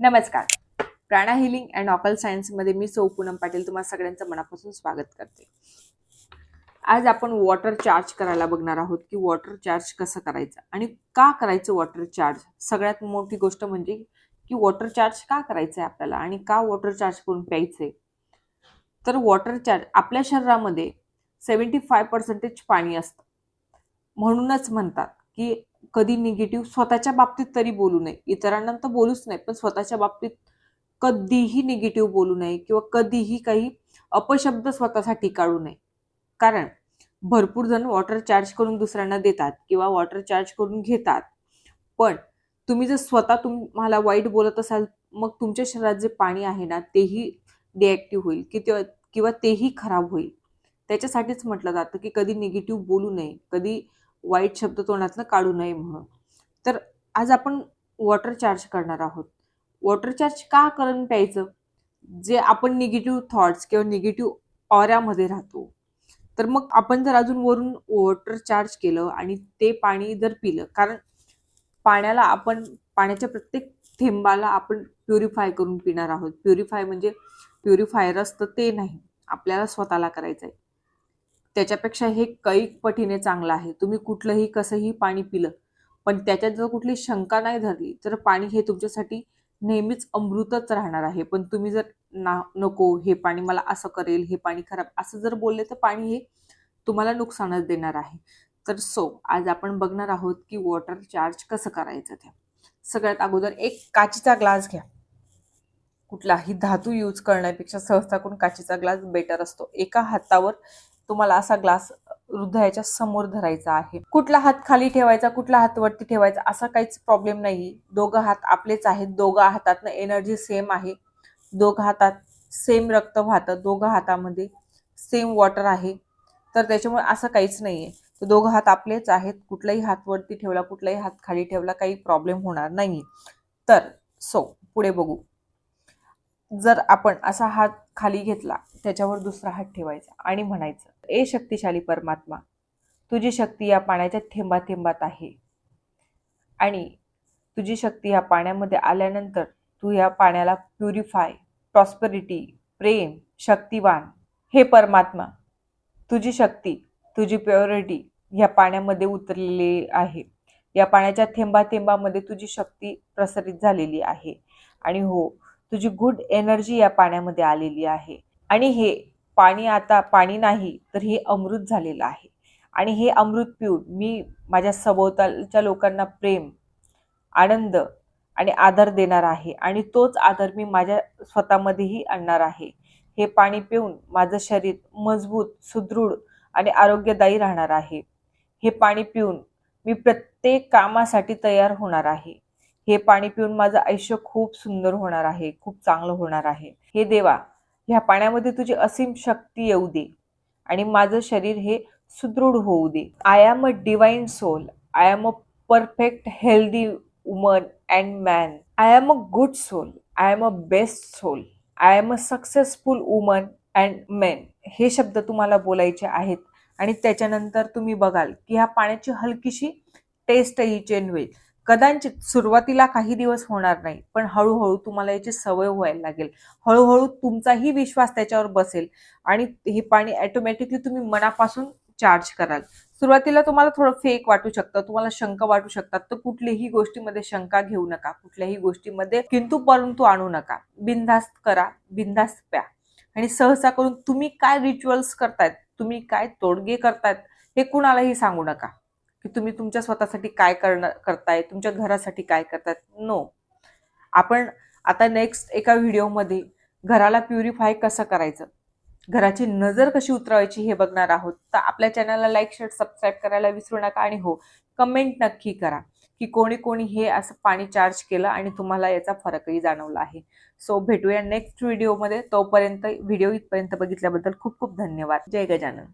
नमस्कार. प्राणा healing and occult सायन्समध्ये मी सौ पूनम पाटील तुम्हाला सगळ्यांचं मनापासून स्वागत करते. आज आपण वॉटर चार्ज करायला बघणार आहोत की वॉटर चार्ज कसं करायचं आणि का करायचं वॉटर चार्ज? सगळ्यात मोठी गोष्ट म्हणजे की वॉटर चार्ज का करायचं आहे आपल्याला आणि का वॉटर चार्ज करून प्यायचंय? तर वॉटर चार्ज आपल्या शरीरामध्ये सेवन्टी फाय पर्सेंटेज पाणी असतं. म्हणूनच म्हणतात की कधी निगेटिव्ह स्वतःच्या बाबतीत तरी बोलू नये. इतरांना तर बोलूच नाही पण स्वतःच्या बाबतीत कधीही निगेटिव्ह बोलू नये किंवा कधीही काही अपशब्द स्वतःसाठी काढू नये. कारण भरपूर जण वॉटर चार्ज करून दुसऱ्यांना देतात किंवा वॉटर चार्ज करून घेतात. पण तुम्ही जर स्वतः तुम्हाला वाईट बोलत असाल मग तुमच्या शरीरात जे पाणी आहे ना तेही डिॲक्टिव्ह होईल की ते किंवा तेही खराब होईल. त्याच्यासाठीच म्हटलं जातं की कधी निगेटिव्ह बोलू नये कधी वाईट शब्द तोंडातनं काढू नये म्हणून. तर आज आपण वॉटर चार्ज करणार आहोत. वॉटर चार्ज का करून प्यायचं? जे आपण निगेटिव्ह थॉट्स किंवा निगेटिव्ह ऑऱ्यामध्ये राहतो. तर मग आपण जर अजून वरून वॉटर चार्ज केलं आणि ते पाणी जर पिलं कारण पाण्याला आपण पाण्याच्या प्रत्येक थेंबाला आपण प्युरिफाय करून पिणार आहोत. प्युरिफाय म्हणजे प्युरिफायर असतं ते नाही. आपल्याला स्वतःला करायचं आहे त्याच्यापेक्षा हे कैक पटीने चांगलं आहे. तुम्ही कुठलंही कसंही पाणी पिलं पण त्याच्यात जर कुठली शंका नाही धरली तर पाणी हे तुमच्यासाठी नेहमीच अमृतच राहणार आहे. पण तुम्ही जर ना नको हे पाणी मला असं करेल हे पाणी खराब असं जर बोलले तर पाणी हे तुम्हाला नुकसानच देणार आहे. तर सो आज आपण बघणार आहोत की वॉटर चार्ज कसं करायचं ते. सगळ्यात अगोदर एक काचीचा ग्लास घ्या. कुठलाही धातू यूज करण्यापेक्षा सहसा करून काचेचा ग्लास बेटर असतो. एका हातावर तुम्हाला असा ग्लास हृदयाच्या समोर धरायचा आहे. कुठला हात खाली ठेवायचा कुठला हात वरती ठेवायचा असा काहीच प्रॉब्लेम नाही. दोघं हात आपलेच आहेत. दोघं हातातनं एनर्जी सेम आहे. दोघं हातात सेम रक्त वाहतं. दोघं हातामध्ये सेम वॉटर आहे. तर त्याच्यामुळे असं काहीच नाही आहे तर दोघं हात आपलेच आहेत. कुठलाही हात वरती ठेवला कुठलाही हात खाली ठेवला काही प्रॉब्लेम होणार नाही तर सो पुढे बघू. जर आपण असा हात खाली घेतला त्याच्यावर दुसरा हात ठेवायचा आणि म्हणायचं ए शक्तिशाली परमात्मा तुझी शक्ती या पाण्याच्या थेंबा थेंबात आहे. आणि तुझी शक्ती या पाण्यामध्ये आल्यानंतर तू या पाण्याला प्युरिफाय प्रॉस्पेरिटी प्रेम शक्तिवान हे परमात्मा तुझी शक्ती तुझी प्युरिटी या पाण्यामध्ये उतरलेली आहे. या पाण्याच्या थेंबा थेंबामध्ये तुझी शक्ती प्रसारित झालेली आहे. आणि हो तुझी गुड एनर्जी या पाण्यामध्ये आलेली आहे. आणि हे पाणी आता पाणी नाही तर हे अमृत झालेलं आहे. आणि हे अमृत पिऊन मी माझ्या सभोवतालच्या लोकांना प्रेम आनंद आणि आदर देणार आहे. आणि तोच आदर मी माझ्या स्वतःमध्येही आणणार आहे. हे पाणी पिऊन माझं शरीर मजबूत सुदृढ आणि आरोग्यदायी राहणार आहे. हे पाणी पिऊन मी प्रत्येक कामासाठी तयार होणार आहे. हे पाणी पिऊन माझं आयुष्य खूप सुंदर होणार आहे खूप चांगलं होणार आहे. हे देवा ह्या पाण्यामध्ये तुझी असीम शक्ती येऊ दे आणि माझं शरीर हे सुदृढ होऊ दे. I am a divine soul I am a perfect healthy woman and man I am a good soul I am a best soul I am a successful woman and men हे शब्द तुम्हाला बोलायचे आहेत आणि त्याच्यानंतर तुम्ही बघाल की ह्या पाण्याची हलकीशी टेस्टही चेंज होईल. कदाचित सुरुवातीला काही दिवस होणार नाही पण हळूहळू तुम्हाला याची सवय व्हायला लागेल. हळूहळू तुमचाही विश्वास त्याच्यावर बसेल आणि हे पाणी ऑटोमॅटिकली तुम्ही मनापासून चार्ज कराल. सुरुवातीला तुम्हाला थोडं फेक वाटू शकतं तुम्हाला शंका वाटू शकतात तर कुठल्याही गोष्टीमध्ये शंका घेऊ नका कुठल्याही गोष्टीमध्ये किंतु परंतु आणू नका. बिनधास्त करा बिनधास्त प्या. आणि सहसा करून तुम्ही काय रिच्युअल्स करतायत तुम्ही काय तोडगे करतायत हे कुणालाही सांगू नका. की तुम्ही तुमच्या स्वतःसाठी काय करणार करताय तुमच्या घरासाठी काय करतायत नो आपण आता नेक्स्ट एका व्हिडिओमध्ये घराला प्युरिफाय कसं करायचं? घराची नजर कशी उतरवायची हे बघणार आहोत. तर आपल्या चॅनलला लाईक शेअर सबस्क्राईब करायला विसरू नका आणि हो कमेंट नक्की करा की कोणी कोणी हे असं पाणी चार्ज केलं आणि तुम्हाला याचा फरकही जाणवला आहे. सो भेटूया नेक्स्ट व्हिडिओमध्ये तोपर्यंत व्हिडिओ इथपर्यंत बघितल्याबद्दल खूप खूप धन्यवाद. जय गजानन.